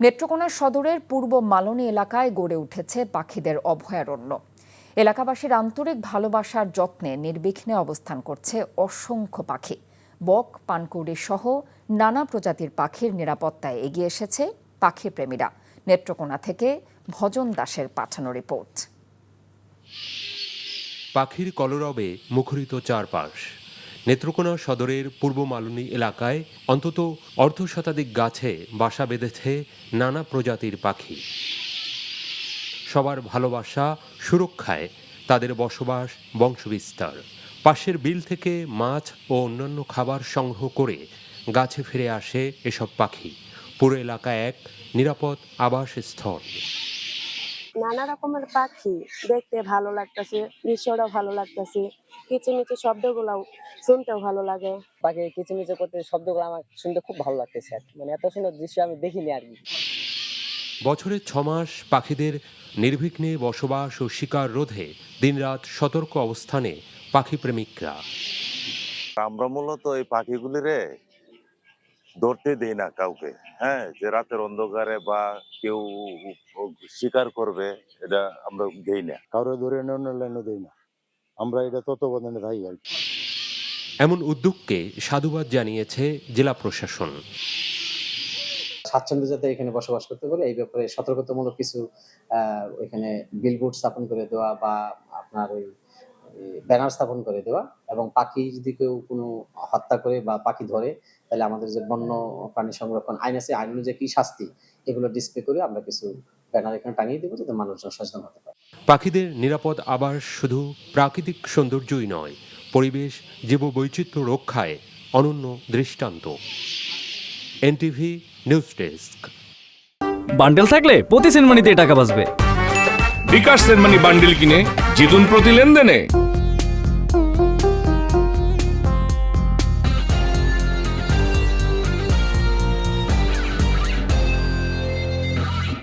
নেত্রকোনা সদরের পূর্ব মালনী এলাকায় গড়ে উঠেছে পাখিদের অভয়ারণ্য। এলাকাবাসীর আন্তরিক ভালোবাসার যত্নে নির্বিঘ্নে অবস্থান করছে অসংখ্য পাখি। বক, পানকুড়ি সহ নানা প্রজাতির পাখির নিরাপত্তায় এগিয়ে এসেছে পাখি প্রেমীরা। নেত্রকোনা থেকে ভজন দাসের পাঠানো রিপোর্ট। পাখির কলরবে মুখরিত চারপাশ। নেত্রকোনা সদরের পূর্ব মালনী এলাকায় অন্তত অর্ধ শতাধিক গাছে বাসা বেঁধেছে নানা প্রজাতির পাখি। সবার ভালোবাসা, সুরক্ষায় তাদের বসবাস, বংশবিস্তার। পাশের বিল থেকে মাছ ও অন্যান্য খাবার সংগ্রহ করে গাছে ফিরে আসে এসব পাখি। পুরো এলাকা এক নিরাপদ আবাসস্থল। নানা রকমের পাখি দেখতে ভালো লাগতেছে দৃশ্যটা ভালো লাগতেছে কিচিমিচি শব্দগুলাও শুনতেও ভালো লাগে। পাখি কিচিমিচি করতে শব্দগুলো আমার শুনতে খুব ভালো লাগতেছে মানে এত সুন্দর দৃশ্য আমি দেখিনি আর কি। বছরের ছমাস পাখিদের নির্বিঘ্নে বসবাস ও শিকার রোধে দিনরাত সতর্ক অবস্থানে পাখি প্রেমিকরা। আমরা মূলত এই পাখিগুলিরে ধরতে দেই না কাউকে। হ্যাঁ যে রাতের অন্ধকারে বা কেউ শিকার করবে এটা আমরা দেই না। কারও ধরে অন্য লাইনে দেই না। আমরা এটা তত্ত্বাবধানে থাকি আর কি। এমন উদ্যোগকে সাধুবাদ জানিয়েছে জেলা প্রশাসন। স্বাচ্ছন্দ্য যাতে এখানে বসবাস করতে পারে এই ব্যাপারে সতর্কতামূলক কিছু আহ, এখানে বিলবোর্ড স্থাপন করে দেওয়া বা আপনার ওই ব্যানার স্থাপন করে দেওয়া এবং পাখি যদি কেউ কোনো হত্যা করে বা পাখি ধরে তাহলে আমাদের যে বন্য প্রাণী সংরক্ষণ আইন আছে আইন অনুযায়ী কি শাস্তি এগুলো ডিসপ্লে করে আমরা কিছু ব্যানার এখানে টাঙিয়ে দেবো যাতে মানুষজন সচেতন হতে পারে। পাখিদের নিরাপদ আবার শুধু প্রাকৃতিক সৌন্দর্যই নয় পরিবেশ জীববৈচিত্র্য রক্ষায় অনন্য দৃষ্টান্ত। NTV news desk. বান্ডেল থাকলে প্রতি সেনমানিতে টাকা বাঁচবে। বিকাশ সেনমানি বান্ডিল কিনে জিতুন প্রতি লেনদেনে।